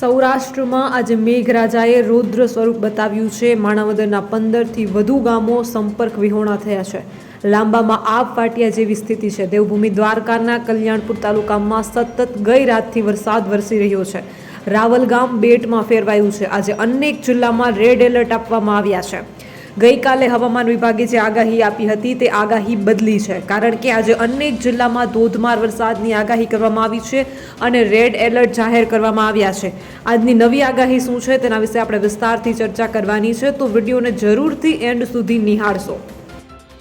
સૌરાષ્ટ્રમાં આજે મેઘરાજાએ રૌદ્ર સ્વરૂપ બતાવ્યું છે. માણાવદરના પંદરથી વધુ ગામો સંપર્ક વિહોણા થયા છે. લાંબામાં આબ ફાટ્યા જેવી સ્થિતિ છે. દેવભૂમિ દ્વારકાના કલ્યાણપુર તાલુકામાં સતત ગઈ રાતથી વરસાદ વરસી રહ્યો છે. રાવલ ગામ બેટમાં ફેરવાયું છે. આજે અનેક જિલ્લામાં રેડ એલર્ટ આપવામાં આવ્યા છે. ગઈકાલે હવામાન વિભાગે જે આગાહી આપી હતી તે આગાહી બદલી છે. કારણ કે આજે અનેક જિલ્લામાં ધોધમાર વરસાદની આગાહી કરવામાં આવી છે અને રેડ એલર્ટ જાહેર કરવામાં આવ્યા છે. આજની નવી આગાહી શું છે તેના વિશે આપણે વિસ્તારથી ચર્ચા કરવાની છે. તો વિડીયોને જરૂરથી એન્ડ સુધી નિહાળશો.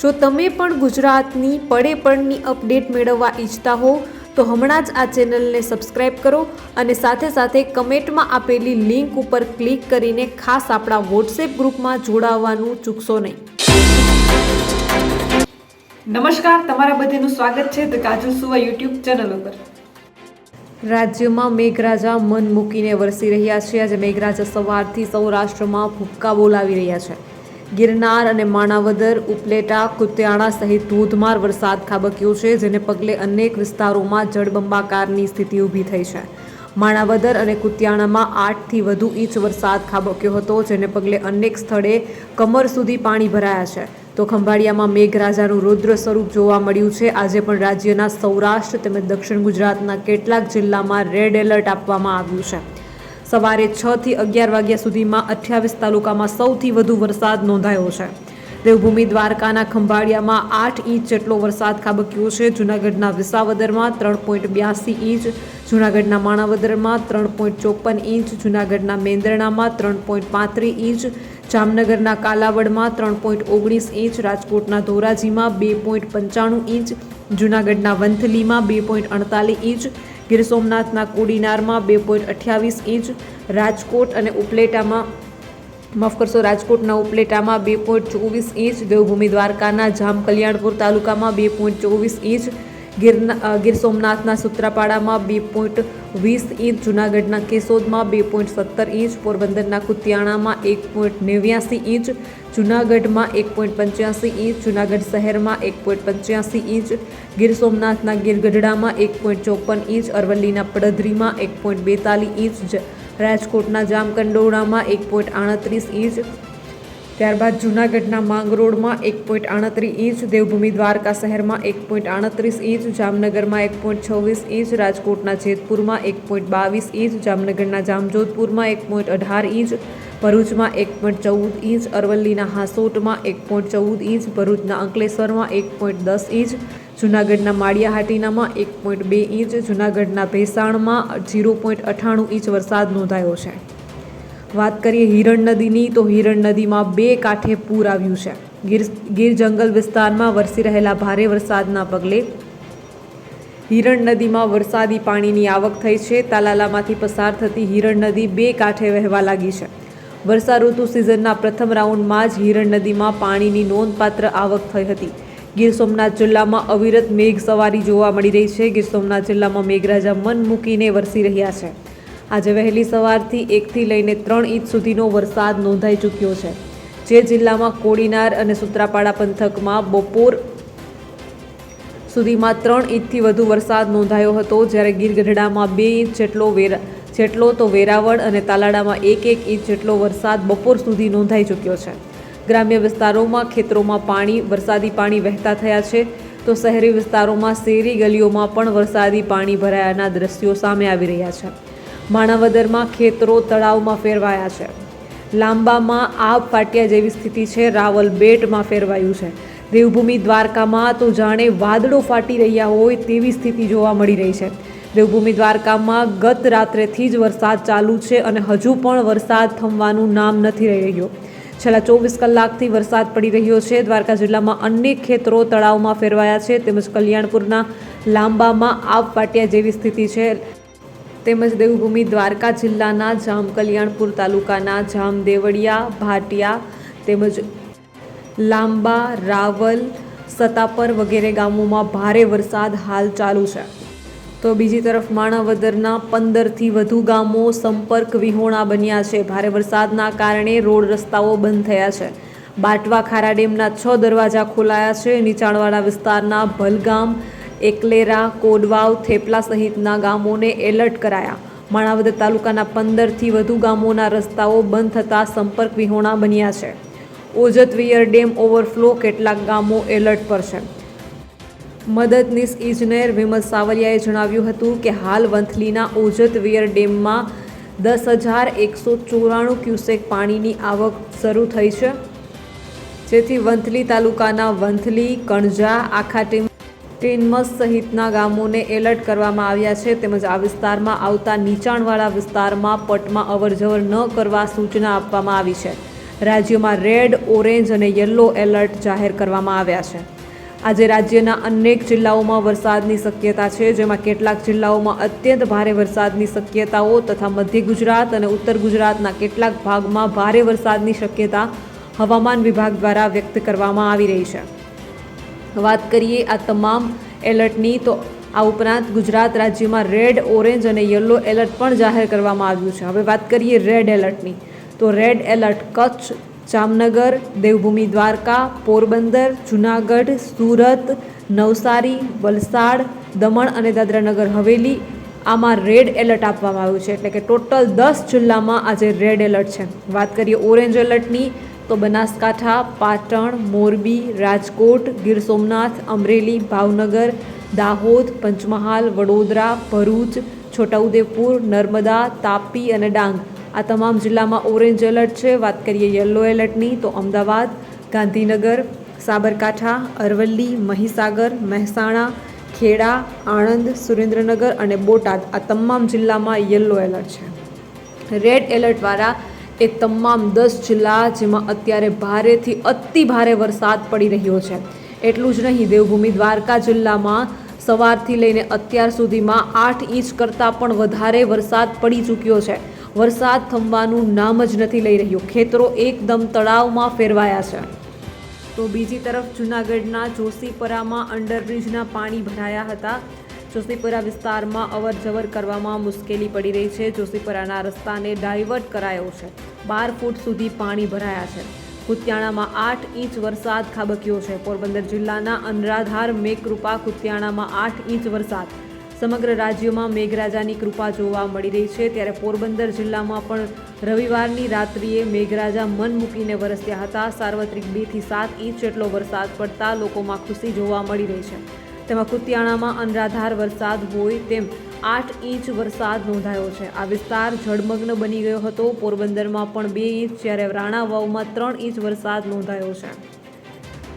જો તમે પણ ગુજરાતની પડે પડની અપડેટ મેળવવા ઈચ્છતા હો તો હમણાં જ આ ચેનલને સબસ્ક્રાઇબ કરો અને સાથે સાથે કમેન્ટમાં આપેલી લિંક ઉપર ક્લિક કરીને ખાસ આપણા વોટ્સએપ ગ્રુપમાં જોડાવવાનું ચૂકશો નહીં. નમસ્કાર તમારા બધાનું સ્વાગત છે ધ કાજલ સુવા યુટ્યુબ ચેનલ ઉપર. રાજ્યમાં મેઘરાજા મન મૂકીને વરસી રહ્યા છે. આજે મેઘરાજા સવારથી સૌરાષ્ટ્રમાં ભૂક્કા બોલાવી રહ્યા છે. ગિરનાર અને માણાવદર ઉપલેટા, કુતિયાણા સહિત ધોધમાર વરસાદ ખાબક્યો છે, જેને પગલે અનેક વિસ્તારોમાં જળબંબાકારની સ્થિતિ ઊભી થઈ છે. માણાવદર અને કુતિયાણામાં આઠથી વધુ ઇંચ વરસાદ ખાબક્યો હતો, જેને પગલે અનેક સ્થળે કમર સુધી પાણી ભરાયા છે. તો ખંભાળિયામાં મેઘરાજાનું રૌદ્ર સ્વરૂપ જોવા મળ્યું છે. આજે પણ રાજ્યના સૌરાષ્ટ્ર તેમજ દક્ષિણ ગુજરાતના કેટલાક જિલ્લામાં રેડ એલર્ટ આપવામાં આવ્યું છે. સવારે છ થી અગિયાર વાગ્યા સુધીમાં અઠ્યાવીસ તાલુકામાં સૌથી વધુ વરસાદ નોંધાયો છે. દેવભૂમિ દ્વારકાના ખંભાળિયામાં આઠ ઇંચ જેટલો વરસાદ ખાબક્યો છે. જૂનાગઢના વિસાવદરમાં ત્રણ પોઈન્ટ બ્યાસી ઇંચ, જૂનાગઢના માણાવદરમાં ત્રણ પોઈન્ટ ચોપન ઇંચ, જૂનાગઢના મેંદરણામાં ત્રણ પોઈન્ટ પાંત્રીસ ઇંચ, જામનગરના કાલાવડમાં ત્રણ પોઈન્ટ ઓગણીસ ઇંચ, રાજકોટના ધોરાજીમાં બે પોઈન્ટ પંચાણું ઇંચ, જૂનાગઢના વંથલીમાં બે પોઈન્ટ અડતાલીસ ઇંચ ગીર સોમનાથના કોડીનારમાં બે પોઈન્ટ અઠ્યાવીસ ઇંચ, રાજકોટ અને ઉપલેટામાં, માફ કરશો, રાજકોટના ઉપલેટામાં બે પોઈન્ટ ચોવીસ ઇંચ, દેવભૂમિ દ્વારકાના જામ કલ્યાણપુર તાલુકામાં બે પોઈન્ટ ચોવીસ ઇંચ, ગીરના ગીર સોમનાથના સૂત્રાપાડામાં બે પોઈન્ટ વીસ ઇંચ, જૂનાગઢના કેશોદમાં બે પોઈન્ટ સત્તર ઇંચ, પોરબંદરના કુતિયાણામાં એક પોઈન્ટ નેવ્યાસી ઇંચ, જૂનાગઢમાં એક પોઈન્ટ પંચ્યાસી ઇંચ, જૂનાગઢ શહેરમાં એક પોઈન્ટ પંચ્યાસી ઇંચ ગીર સોમનાથના ગીર ગઢડામાં એક પોઈન્ટ ચોપન ઇંચ અરવલ્લીના પડધરીમાં એક પોઈન્ટ બેતાલીસ ઇંચ રાજકોટના જામકંડોળામાં એક પોઈન્ટ આડત્રીસ ઇંચ ત્યારબાદ જૂનાગઢના માંગરોળમાં એક પોઈન્ટ આડત્રીસ ઇંચ દેવભૂમિ દ્વારકા શહેરમાં એક પોઈન્ટ આડત્રીસ ઇંચ જામનગરમાં એક પોઈન્ટ છવ્વીસ ઇંચ રાજકોટના જેતપુરમાં એક પોઈન્ટ બાવીસ ઇંચ જામનગરના જામજોધપુરમાં એક પોઈન્ટ અઢાર ઇંચ ભરૂચમાં એક પોઈન્ટ ચૌદ ઇંચ અરવલ્લીના હાસોટમાં એક પોઈન્ટ ચૌદ ઇંચ ભરૂચના અંકલેશ્વરમાં એક પોઈન્ટ દસ ઇંચ જૂનાગઢના માળિયાહાટીનામાં એક પોઈન્ટ બે ઇંચ, જૂનાગઢના ભેસાણમાં ઝીરો પોઈન્ટ અઠ્ઠાણું ઇંચ વરસાદ નોંધાયો છે. વાત કરીએ હિરણ નદીની, તો હિરણ નદીમાં બે કાંઠે પૂર આવ્યું છે. ગીર ગીર જંગલ વિસ્તારમાં વરસી રહેલા ભારે વરસાદના પગલે હિરણ નદીમાં વરસાદી પાણીની આવક થઈ છે. તાલાલામાંથી પસાર થતી હિરણ નદી બે કાંઠે વહેવા લાગી છે. વર્ષા ઋતુ સિઝનના પ્રથમ રાઉન્ડમાં જ હિરણ નદીમાં પાણીની નોંધપાત્ર આવક થઈ હતી. ગીર સોમનાથ જિલ્લામાં અવિરત મેઘ સવારી જોવા મળી રહી છે. ગીર સોમનાથ જિલ્લામાં મેઘરાજા મન મૂકીને વરસી રહ્યા છે. આજે વહેલી સવારથી એકથી લઈને ત્રણ ઇંચ સુધીનો વરસાદ નોંધાઈ ચૂક્યો છે. જે જિલ્લામાં કોડીનાર અને સુત્રાપાડા પંથકમાં બપોર સુધીમાં ત્રણ ઇંચથી વધુ વરસાદ નોંધાયો હતો. જ્યારે ગીર ગઢડામાં બે ઇંચ જેટલો વેરા, જેટલો તો વેરાવળ અને તાલાડામાં એક એક ઇંચ જેટલો વરસાદ બપોર સુધી નોંધાઈ ચૂક્યો છે. ગ્રામ્ય વિસ્તારોમાં ખેતરોમાં પાણી, વરસાદી પાણી વહેતા થયા છે. તો શહેરી વિસ્તારોમાં શેરી ગલીઓમાં પણ વરસાદી પાણી ભરાયાના દ્રશ્યો સામે આવી રહ્યા છે. માણાવદરમાં ખેતરો તળાવમાં ફેરવાયા છે. લાંબામાં આબ ફાટ્યા જેવી સ્થિતિ છે. રાવલ બેટમાં ફેરવાયું છે. દેવભૂમિ દ્વારકામાં તો જાણે વાદળો ફાટી રહ્યા હોય તેવી સ્થિતિ જોવા મળી રહી છે. દેવભૂમિ દ્વારકામાં ગત રાત્રેથી જ વરસાદ ચાલુ છે અને હજુ પણ વરસાદ થમવાનું નામ નથી રહી રહ્યો. છેલ્લા ચોવીસ કલાકથી વરસાદ પડી રહ્યો છે. દ્વારકા જિલ્લામાં અનેક ખેતરો તળાવમાં ફેરવાયા છે. તેમજ કલ્યાણપુરના લાંબામાં આવ પાટિયા જેવી સ્થિતિ છે. તેમજ દેવભૂમિ દ્વારકા જિલ્લાના જામ કલ્યાણપુર તાલુકાના જામ દેવળિયા, ભાટિયા તેમજ લાંબા રાવલ, સતાપર વગેરે ગામોમાં ભારે વરસાદ હાલ ચાલુ છે. તો બીજી તરફ માણાવદરના પંદરથી વધુ ગામો સંપર્ક વિહોણા બન્યા છે. ભારે વરસાદના કારણે રોડ રસ્તાઓ બંધ થયા છે. બાટવા ખારા ડેમના છ દરવાજા ખોલાયા છે. નીચાણવાળા વિસ્તારના ભલગામ, એકલેરા, કોડવાવ, થેપલા સહિતના ગામોને એલર્ટ કરાયા. માણાવદર તાલુકાના પંદરથી વધુ ગામોના રસ્તાઓ બંધ થતાં સંપર્ક વિહોણા બન્યા છે. ઓજતવિયર ડેમ ઓવરફ્લો, કેટલાક ગામો એલર્ટ પર છે. મદદનીશ ઇજનેર વિમલ સાવલિયાએ જણાવ્યું હતું કે હાલ વંથલીના ઓજતવિયર ડેમમાં દસ હજાર એકસો ચોરાણું ક્યુસેક પાણીની આવક શરૂ થઈ છે. જેથી વંથલી તાલુકાના વંથલી, કણજા, આખા ટીમ ટીનમસ સહિતના ગામોને એલર્ટ કરવામાં આવ્યા છે. તેમજ આ વિસ્તારમાં આવતા નીચાણવાળા વિસ્તારમાં પટમાં અવરજવર ન કરવા સૂચના આપવામાં આવી છે. રાજ્યમાં રેડ, ઓરેન્જ અને યલો એલર્ટ જાહેર કરવામાં આવ્યા છે. આજે રાજ્યના અનેક જિલ્લાઓમાં વરસાદની શક્યતા છે, જેમાં કેટલાક જિલ્લાઓમાં અત્યંત ભારે વરસાદની શક્યતાઓ તથા મધ્ય ગુજરાત અને ઉત્તર ગુજરાતના કેટલાક ભાગમાં ભારે વરસાદની શક્યતા હવામાન વિભાગ દ્વારા વ્યક્ત કરવામાં આવી રહી છે. વાત કરીએ આ તમામ એલર્ટની, તો આ ઉપરાંત ગુજરાત રાજ્યમાં રેડ, ઓરેન્જ અને યલો એલર્ટ પણ જાહેર કરવામાં આવ્યું છે. હવે વાત કરીએ રેડ એલર્ટની. તો રેડ એલર્ટ કચ્છ જામનગર, દેવભૂમિ દ્વારકા, પોરબંદર, જુનાગઢ, સુરત, નવસારી, વલસાડ, દમણ અને દાદરાનગર. હવેલી આમાં રેડ એલર્ટ આપવામાં આવ્યું છે, એટલે કે ટોટલ દસ જિલ્લામાં આજે રેડ એલર્ટ છે. વાત કરીએ ઓરેન્જ એલર્ટની, તો બનાસકાંઠા, પાટણ, મોરબી, રાજકોટ, ગીર સોમનાથ, અમરેલી, ભાવનગર, દાહોદ, પંચમહાલ, વડોદરા, ભરૂચ, છોટાઉદેપુર, નર્મદા, તાપી અને ડાંગ. આ તમામ જિલ્લામાં ઓરેન્જ એલર્ટ છે. વાત કરીએ યલો એલર્ટની, તો અમદાવાદ, ગાંધીનગર, સાબરકાંઠા, અરવલ્લી, મહીસાગર, મહેસાણા, ખેડા, આણંદ, સુરેન્દ્રનગર અને બોટાદ. આ તમામ જિલ્લામાં યલો એલર્ટ છે. રેડ એલર્ટવાળા એ તમામ દસ જિલ્લા જેમાં અત્યારે ભારેથી અતિ ભારે વરસાદ પડી રહ્યો છે. એટલું જ નહીં, દેવભૂમિ દ્વારકા જિલ્લામાં સવારથી લઈને અત્યાર સુધીમાં આઠ ઇંચ કરતાં પણ વધારે વરસાદ પડી ચૂક્યો છે. વરસાદ થંભવાનું નામ જ નથી લઈ રહ્યું. ખેતરો એકદમ તળાવમાં ફેરવાયા છે. તો બીજી તરફ જૂનાગઢના જોશીપરામાં અંડરબ્રિજના પાણી ભરાયા હતા. જોશીપરા વિસ્તારમાં અવર જવર કરવામાં મુશ્કેલી પડી રહી છે. જોશીપરાના રસ્તાને ડાયવર્ટ કરાયો છે. બાર ફૂટ સુધી પાણી ભરાયા છે. કુતિયાણામાં આઠ ઇંચ વરસાદ ખાબક્યો છે. પોરબંદર જિલ્લાના અનરાધાર મેકૃપા કુતિયાણામાં આઠ ઇંચ વરસાદ. સમગ્ર રાજ્યમાં મેઘરાજાની કૃપા જોવા મળી રહી છે. ત્યારે પોરબંદર જિલ્લામાં પણ રવિવારની રાત્રિએ મેઘરાજા મન મૂકીને વરસ્યા હતા. સાર્વત્રિક બેથી સાત ઇંચ જેટલો વરસાદ પડતા લોકોમાં ખુશી જોવા મળી રહી છે. તેમાં કુતિયાણામાં અનરાધાર વરસાદ હોય તેમ આઠ ઇંચ વરસાદ નોંધાયો છે. આ વિસ્તાર જળમગ્ન બની ગયો હતો. પોરબંદરમાં પણ બે ઇંચ, જ્યારે રાણાવાવમાં ત્રણ ઇંચ વરસાદ નોંધાયો છે.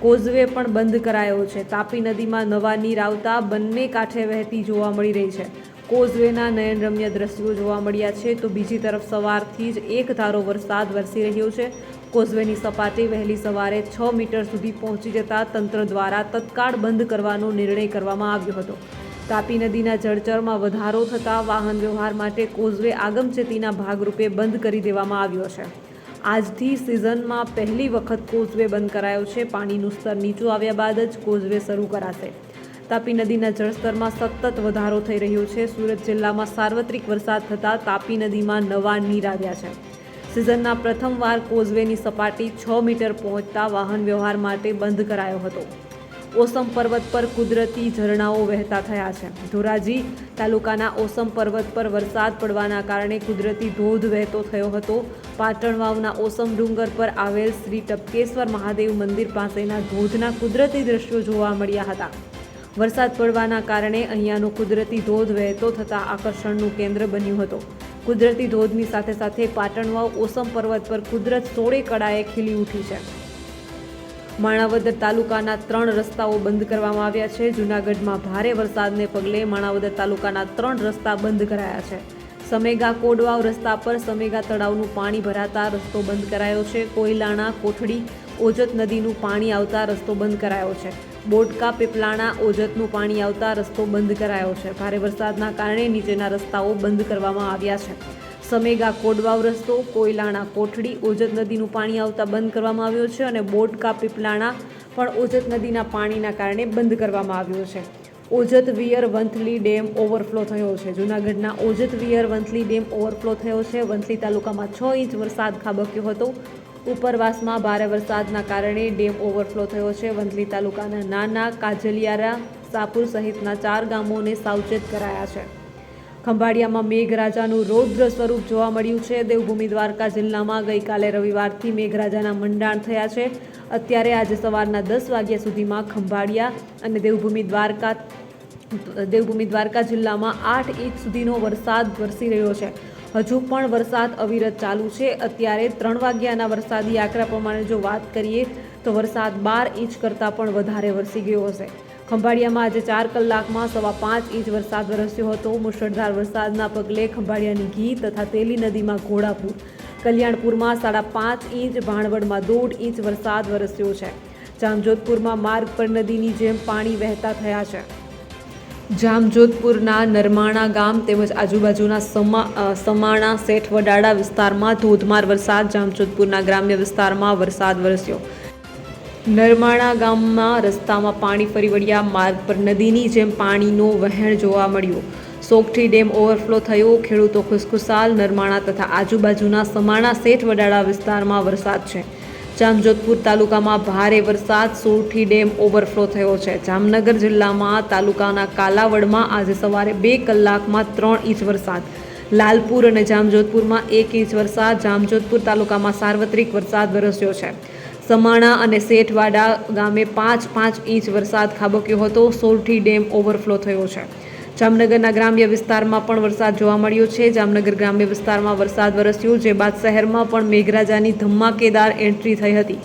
કોઝવે પણ બંધ કરાયો છે. તાપી નદીમાં નવા નીર આવતા બંને કાંઠે વહેતી જોવા મળી રહી છે. કોઝવેના નયનરમ્ય દ્રશ્યો જોવા મળ્યા છે તો બીજી તરફ સવારથી જ એક ધારો વરસાદ વરસી રહ્યો છે. કોઝવેની સપાટી વહેલી સવારે છ મીટર સુધી પહોંચી જતા તંત્ર દ્વારા તત્કાળ બંધ કરવાનો નિર્ણય કરવામાં આવ્યો હતો. તાપી નદીના જળચરમાં વધારો થતાં વાહન વ્યવહાર માટે કોઝવે આગમચેતીના ભાગરૂપે બંધ કરી દેવામાં આવ્યો છે. આજથી સિઝનમાં પહેલી વખત કોઝવે બંધ કરાયો છે. પાણીનું સ્તર નીચું આવ્યા બાદ જ કોઝવે શરૂ કરાશે. તાપી નદીના જળસ્તરમાં સતત વધારો થઈ રહ્યો છે. સુરત જિલ્લામાં સાર્વત્રિક વરસાદ થતાં તાપી નદીમાં નવા નીર આવ્યા છે. સિઝનના પ્રથમવાર કોઝવેની સપાટી છ મીટર પહોંચતા વાહન વ્યવહાર માટે બંધ કરાયો હતો. ઓસમ પર્વત પર કુદરતી ઝરણાઓ વહેતા થયા છે. ધોરાજી તાલુકાના ઓસમ પર્વત પર વરસાદ પડવાના કારણે કુદરતી ધોધ વહેતો થયો હતો. પાટણ વાવના ઓસમ ડુંગર પર આવેલ શ્રી ટપકેશ્વર મહાદેવ મંદિર પાસેના ધોધના કુદરતી દ્રશ્યો જોવા મળ્યા હતા. વરસાદ પડવાના કારણે અહીંયાનો કુદરતી ધોધ વહેતો થતાં આકર્ષણનું કેન્દ્ર બન્યું હતું. કુદરતી ધોધની સાથે સાથે પાટણ વાવ ઓસમ પર્વત પર કુદરત સોળે કળાએ ખીલી ઉઠી છે. માણાવદર તાલુકાના ત્રણ રસ્તાઓ બંધ કરવામાં આવ્યા છે. જૂનાગઢમાં ભારે વરસાદને પગલે માણાવદર તાલુકાના ત્રણ રસ્તા બંધ કરાયા છે. સમેગા કોડવાવ રસ્તા પર સમેગા તળાવનું પાણી ભરાતા રસ્તો બંધ કરાયો છે. કોયલાણા, કોઠડી, ઓજત નદીનું પાણી આવતા રસ્તો બંધ કરાયો છે. બોટકા પીપલાણા, ઓજતનું પાણી આવતા રસ્તો બંધ કરાયો છે. ભારે વરસાદના કારણે નીચેના રસ્તાઓ બંધ કરવામાં આવ્યા છે. સમેગા કોડવાવ રસ્તો, કોયલાણા કોઠડી, ઓજત નદીનું પાણી આવતા બંધ કરવામાં આવ્યો છે અને બોટકા પીપલાણા પણ ઓજત નદીના પાણીના કારણે બંધ કરવામાં આવ્યો છે. Ojat weir Vanthali dam overflow થયો છે. જૂનાગઢના Ojat weir Vanthali dam overflow થયો છે. વંથલી તાલુકામાં છ ઇંચ વરસાદ ખાબક્યો હતો. ઉપરવાસમાં ભારે વરસાદના કારણે ડેમ ઓવરફ્લો થયો છે. વંથલી તાલુકાના નાના કાજલિયારા, સાપુર સહિતના ચાર ગામોને સાવચેત કરાયા છે. ખંભાળિયામાં મેઘરાજાનું રૌદ્ર સ્વરૂપ જોવા મળ્યું છે. દેવભૂમિ દ્વારકા જિલ્લામાં ગઈકાલે રવિવારથી મેઘરાજાના મંડાણ થયા છે. અત્યારે આજે સવારના દસ વાગ્યા સુધીમાં ખંભાળિયા અને દેવભૂમિ દ્વારકા દેવભૂમિ દ્વારકા જિલ્લામાં આઠ ઇંચ સુધીનો વરસાદ વરસી રહ્યો છે. હજુ પણ વરસાદ અવિરત ચાલુ છે. અત્યારે ત્રણ વાગ્યાના વરસાદી આંકડા પ્રમાણે જો વાત કરીએ તો વરસાદ બાર ઇંચ કરતાં પણ વધારે વરસી ગયો હશે. ખંભાળિયામાં આજે ચાર કલાકમાં સવા પાંચ ઇંચ વરસાદ વરસ્યો હતો. મુશળધાર વરસાદના પગલે ખંભાળિયાની ઘી તથા તેલી નદીમાં ઘોડાપુર. કલ્યાણપુરમાં સાડા પાંચ ઇંચ, ભાણવડમાં દોઢ ઇંચ વરસાદ વરસ્યો છે. જામજોધપુરમાં માર્ગ પર નદીની જેમ પાણી વહેતા થયા છે. જામજોધપુરના નરમાણા ગામ તેમજ આજુબાજુના સમાણા, શેઠ વડાળા વિસ્તારમાં ધોધમાર વરસાદ. જામજોધપુરના ગ્રામ્ય વિસ્તારમાં વરસાદ વરસ્યો. નરમાણા ગામમાં રસ્તામાં પાણી ફરી વળ્યા. માર્ગ પર નદીની જેમ પાણીનો વહેણ જોવા મળ્યું. સોગઠી ડેમ ઓવરફ્લો થયો. ખેડૂતો ખુશખુશાલ. નરમાણા તથા આજુબાજુના સમાણા શેઠ વડાળા વિસ્તારમાં વરસાદ છે. જામજોધપુર તાલુકામાં ભારે વરસાદ. સોરઠી ડેમ ઓવરફ્લો થયો છે. જામનગર જિલ્લામાં તાલુકાના કાલાવડમાં આજે સવારે બે કલાકમાં ત્રણ ઇંચ વરસાદ. લાલપુર અને જામજોધપુરમાં એક ઇંચ વરસાદ. જામજોધપુર તાલુકામાં સાર્વત્રિક વરસાદ વરસ્યો છે. સમાણા અને શેઠવાડા ગામે પાંચ પાંચ ઇંચ વરસાદ ખાબક્યો હતો. સોરઠી ડેમ ઓવરફ્લો થયો છે. જામનગરના ગ્રામ્ય વિસ્તારમાં પણ વરસાદ જોવા મળ્યો છે. જામનગર ગ્રામ્ય વિસ્તારમાં વરસાદ વરસ્યો, જે બાદ શહેરમાં પણ મેઘરાજાની ધમાકેદાર એન્ટ્રી થઈ હતી.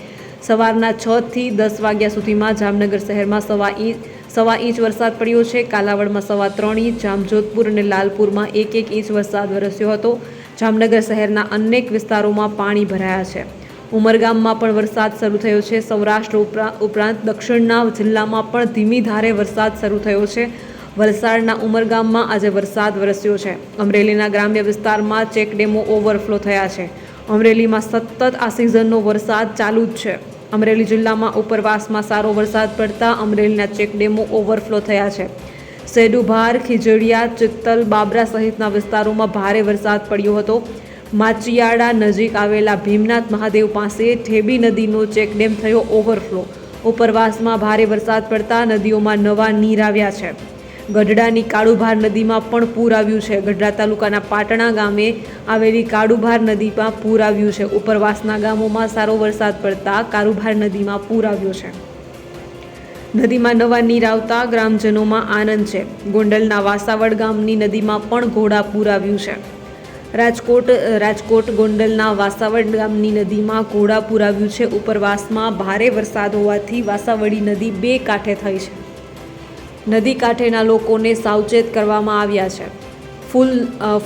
સવારના છ થી દસ વાગ્યા સુધીમાં જામનગર શહેરમાં સવા ઇંચ સવા ઇંચ વરસાદ પડ્યો છે. કાલાવડમાં સવા ત્રણ ઇંચ, જામજોધપુર અને લાલપુરમાં એક એક ઇંચ વરસાદ વરસ્યો હતો. જામનગર શહેરના અનેક વિસ્તારોમાં પાણી ભરાયા છે. ઉમરગામમાં પણ વરસાદ શરૂ થયો છે. સૌરાષ્ટ્ર ઉપરા- ઉપરાંત દક્ષિણના જિલ્લામાં પણ ધીમી ધારે વરસાદ શરૂ થયો છે. વલસાડના ઉમરગામમાં આજે વરસાદ વરસ્યો છે. અમરેલીના ગ્રામ્ય વિસ્તારમાં ચેકડેમો ઓવરફ્લો થયા છે. અમરેલીમાં સતત આ સિઝનનો વરસાદ ચાલુ જ છે. અમરેલી જિલ્લામાં ઉપરવાસમાં સારો વરસાદ પડતા અમરેલીના ચેકડેમો ઓવરફ્લો થયા છે. સેડુભાર, ખીજડીયા, ચિત્તલ, બાબરા સહિતના વિસ્તારોમાં ભારે વરસાદ પડ્યો હતો. માચિયાડા નજીક આવેલા ભીમનાથ મહાદેવ પાસે ઠેબી નદીનો ચેકડેમ થયો ઓવરફ્લો. ઉપરવાસમાં ભારે વરસાદ પડતા નદીઓમાં નવા નીર આવ્યા છે. ગઢડાની કાળુભાર નદીમાં પણ પૂર આવ્યું છે. ગઢડા તાલુકાના પાટણા ગામે આવેલી કાળુભાર નદીમાં પૂર આવ્યું છે. ઉપરવાસના ગામોમાં સારો વરસાદ પડતા કાળુભાર નદીમાં પૂર આવ્યો છે. નદીમાં નવા નીર આવતા ગ્રામજનોમાં આનંદ છે. ગોંડલના વાસાવડ ગામની નદીમાં પણ ઘોડાપૂર આવ્યું છે. રાજકોટ રાજકોટ ગોંડલના વાસાવડ ગામની નદીમાં ઘોડાપુર આવ્યું છે. ઉપરવાસમાં ભારે વરસાદ હોવાથી વાસાવડી નદી બે કાંઠે થઈ છે. નદી કાંઠેના લોકોને સાવચેત કરવામાં આવ્યા છે. ફૂલ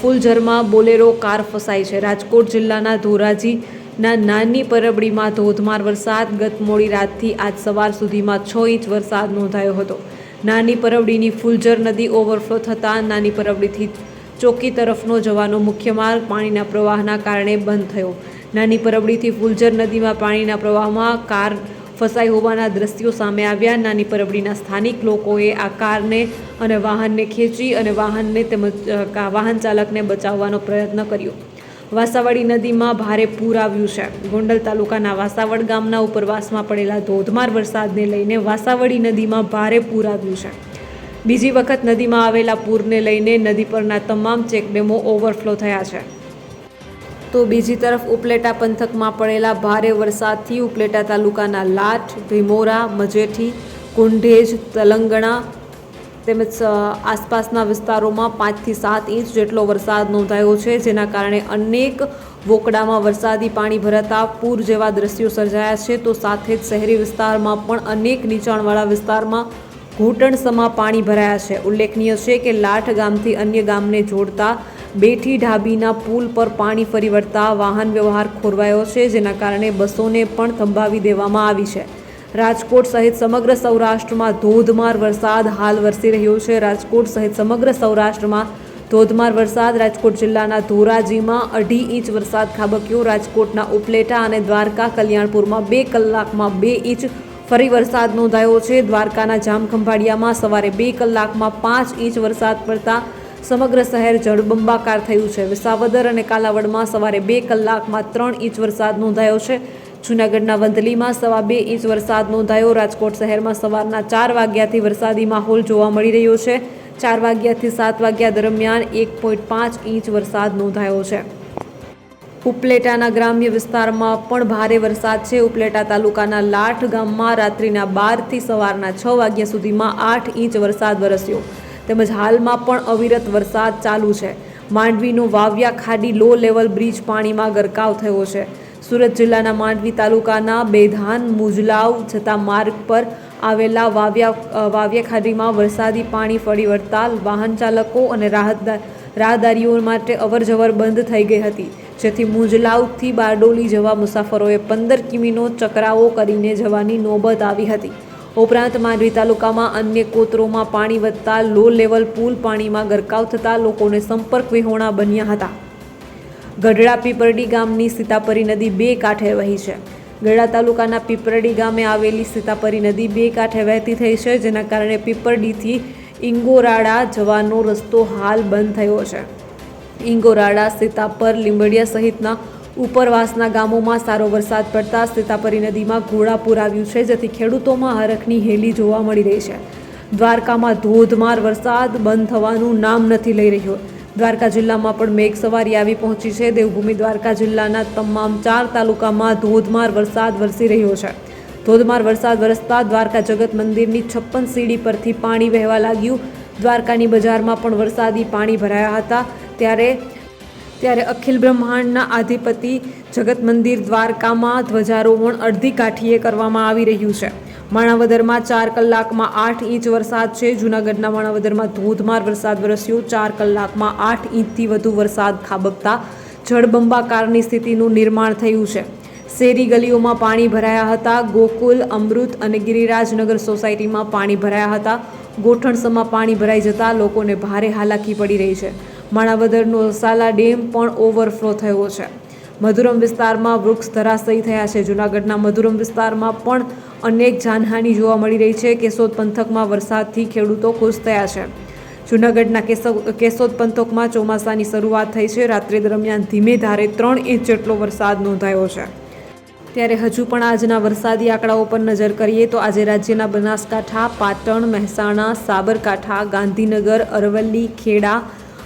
ફૂલઝરમાં બોલેરો કાર ફસાઈ છે. રાજકોટ જિલ્લાના ધોરાજીના નાની પરબડીમાં ધોધમાર વરસાદ ગત મોડી રાતથી આજ સવાર સુધીમાં છ ઇંચ વરસાદ નોંધાયો હતો. નાની પરબડીની ફૂલઝર નદી ઓવરફ્લો થતાં નાની પરબડીથી ચોકી તરફનો જવાનો મુખ્ય માર્ગ પાણીના પ્રવાહના કારણે બંધ થયો. નાની પરબડીથી ફુલજર નદીમાં પાણીના પ્રવાહમાં કાર ફસાઈ હોવાના દ્રશ્યો સામે આવ્યા. નાની પરબડીના સ્થાનિક લોકોએ આ કારને અને વાહનને ખેંચી અને વાહનને તેમજ વાહન ચાલકને બચાવવાનો પ્રયત્ન કર્યો. વાસાવડી નદીમાં ભારે પૂર આવ્યું છે. ગોંડલ તાલુકાના વાસાવડ ગામના ઉપરવાસમાં પડેલા ધોધમાર વરસાદને લઈને વાસાવડી નદીમાં ભારે પૂર આવ્યું છે. બીજી વખત નદીમાં આવેલા પૂરને લઈને નદી પરના તમામ ચેકડેમો ઓવરફ્લો થયા છે. તો બીજી તરફ ઉપલેટા પંથકમાં પડેલા ભારે વરસાદથી ઉપલેટા તાલુકાના લાઠ ભીમોરા, મજેઠી, કુંઢેજ, તલંગણા તેમજ આસપાસના વિસ્તારોમાં પાંચથી સાત ઇંચ જેટલો વરસાદ નોંધાયો છે, જેના કારણે અનેક વોકડામાં વરસાદી પાણી ભરાતા પૂર જેવા દ્રશ્યો સર્જાયા છે. તો સાથે જ શહેરી વિસ્તારમાં પણ અનેક નીચાણવાળા વિસ્તારમાં ઘૂંટણસમાં પાણી ભરાયા છે. ઉલ્લેખનીય છે કે લાઠ ગામથી અન્ય ગામને જોડતા બેઠી ઢાબીના પુલ પર પાણી ફરી વળતા વાહન વ્યવહાર ખોરવાયો છે, જેના કારણે બસોને પણ થંભાવી દેવામાં આવી છે. રાજકોટ સહિત સમગ્ર સૌરાષ્ટ્રમાં ધોધમાર વરસાદ હાલ વરસી રહ્યો છે. રાજકોટ સહિત સમગ્ર સૌરાષ્ટ્રમાં ધોધમાર વરસાદ. રાજકોટ જિલ્લાના ધોરાજીમાં અઢી ઇંચ વરસાદ ખાબક્યો. રાજકોટના ઉપલેટા અને દ્વારકા, કલ્યાણપુરમાં બે કલાકમાં બે ઇંચ ફરી વરસાદ નોંધાયો છે. દ્વારકાના જામખંભાળિયામાં સવારે બે કલાકમાં પાંચ ઇંચ વરસાદ પડતા સમગ્ર શહેર જળબંબાકાર થયું છે. વિસાવદર અને કાલાવડમાં સવારે બે કલાકમાં ત્રણ ઇંચ વરસાદ નોંધાયો છે. જૂનાગઢના વંથલીમાં સવા બે ઇંચ વરસાદ નોંધાયો. રાજકોટ શહેરમાં સવારના ચાર વાગ્યાથી વરસાદી માહોલ જોવા મળી રહ્યો છે. ચાર વાગ્યાથી સાત વાગ્યા દરમિયાન એક પોઈન્ટ પાંચ ઇંચ વરસાદ નોંધાયો છે. ઉપલેટાના ગ્રામ્ય વિસ્તારમાં પણ ભારે વરસાદ છે. ઉપલેટા તાલુકાના લાઠ ગામમાં રાત્રિના બારથી સવારના છ વાગ્યા સુધીમાં આઠ ઇંચ વરસાદ વરસ્યો. તેમજ હાલમાં પણ અવિરત વરસાદ ચાલુ છે. માંડવીનો વાવ્યા ખાડી લો લેવલ બ્રિજ પાણીમાં ગરકાવ થયો છે. સુરત જિલ્લાના માંડવી તાલુકાના બેધાન, મુજલાવ જતા માર્ગ પર આવેલા વાવ્યા વાવ્યા ખાડીમાં વરસાદી પાણી ફરી વળતા વાહન ચાલકો અને રાહતદાર રાહદારીઓ માટે અવરજવર બંધ થઈ ગઈ હતી. જેથી મુંજલાઉથી બારડોલી જવા મુસાફરોએ પંદર કિમીનો ચકરાવો કરીને જવાની નોબત આવી હતી. ઉપરાંત માંડવી તાલુકામાં અન્ય કોતરોમાં પાણી વધતા લો લેવલ પુલ પાણીમાં ગરકાવ થતાં લોકોને સંપર્ક વિહોણા બન્યા હતા. ગઢડા પીપરડી ગામની સીતાપરી નદી બે કાંઠે વહી છે. ગઢડા તાલુકાના પીપરડી ગામે આવેલી સીતાપરી નદી બે કાંઠે વહેતી થઈ છે, જેના કારણે પીપરડીથી ઇંગોરાડા જવાનો રસ્તો હાલ બંધ થયો છે. ઇંગોરાડા, સીતાપર, લીંબડિયા સહિતના ઉપરવાસના ગામોમાં સારો વરસાદ પડતા સીતાપરી નદીમાં ઘોડાપૂર આવ્યું છે, જેથી ખેડૂતોમાં હરખની હેલી જોવા મળી રહી છે. દ્વારકામાં ધોધમાર વરસાદ બંધ થવાનું નામ નથી લઈ રહ્યો. દ્વારકા જિલ્લામાં પણ મેઘસવારી આવી પહોંચી છે. દેવભૂમિ દ્વારકા જિલ્લાના તમામ ચાર તાલુકામાં ધોધમાર વરસાદ વરસી રહ્યો છે. ધોધમાર વરસાદ વરસતા દ્વારકા જગત મંદિરની છપ્પન સીડી પરથી પાણી વહેવા લાગ્યું. દ્વારકાની બજારમાં પણ વરસાદી પાણી ભરાયા હતા. ત્યારે ત્યારે અખિલ બ્રહ્માંડના આધિપતિ જગત મંદિર દ્વારકામાં ધ્વજારોહણ અડધી કાઠીએ કરવામાં આવી રહ્યું છે. માણાવદરમાં ચાર કલાકમાં આઠ ઇંચ વરસાદ છે. જૂનાગઢના માણાવદરમાં ધોધમાર વરસાદ વરસ્યો. ચાર કલાકમાં આઠ ઇંચથી વધુ વરસાદ ખાબકતા જળબંબાકારની સ્થિતિનું નિર્માણ થયું છે. શેરી ગલીઓમાં પાણી ભરાયા હતા. ગોકુલ, અમૃત અને ગિરિરાજનગર સોસાયટીમાં પાણી ભરાયા હતા. ગોઠણસમાં પાણી ભરાઈ જતાં લોકોને ભારે હાલાકી પડી રહી છે. માણાવદરનો સાલા ડેમ પણ ઓવરફ્લો થયો છે. મધુરમ વિસ્તારમાં વૃક્ષ ધરાશયી થયા છે. જૂનાગઢના મધુરમ વિસ્તારમાં પણ અનેક જાનહાનિ જોવા મળી રહી છે. કેશોદ પંથકમાં વરસાદથી ખેડૂતો ખુશ થયા છે. જૂનાગઢના કેશોદ પંથકમાં ચોમાસાની શરૂઆત થઈ છે. રાત્રે દરમિયાન ધીમે ધારે ત્રણ ઇંચ જેટલો વરસાદ નોંધાયો છે. ત્યારે હજુ પણ આજના વરસાદી આંકડાઓ પર નજર કરીએ તો આજે રાજ્યના બનાસકાંઠા, પાટણ, મહેસાણા, સાબરકાંઠા, ગાંધીનગર, અરવલ્લી, ખેડા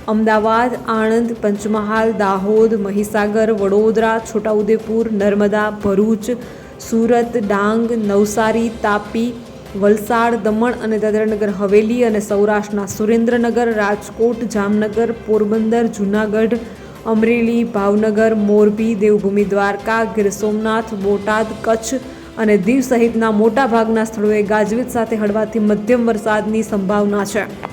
અમદાવાદ, આણંદ, પંચમહાલ, દાહોદ, મહીસાગર, વડોદરા, છોટાઉદેપુર, નર્મદા, ભરૂચ, સુરત, ડાંગ, નવસારી, તાપી, વલસાડ, દમણ અને દાદરાનગર, હવેલી અને સૌરાષ્ટ્રના સુરેન્દ્રનગર, રાજકોટ, જામનગર, પોરબંદર, જૂનાગઢ, અમરેલી, ભાવનગર, મોરબી, દેવભૂમિ, દ્વારકા, ગીર સોમનાથ, બોટાદ, કચ્છ અને દીવ સહિતના મોટાભાગના સ્થળોએ ગાજવીજ સાથે હળવાથી મધ્યમ વરસાદની સંભાવના છે.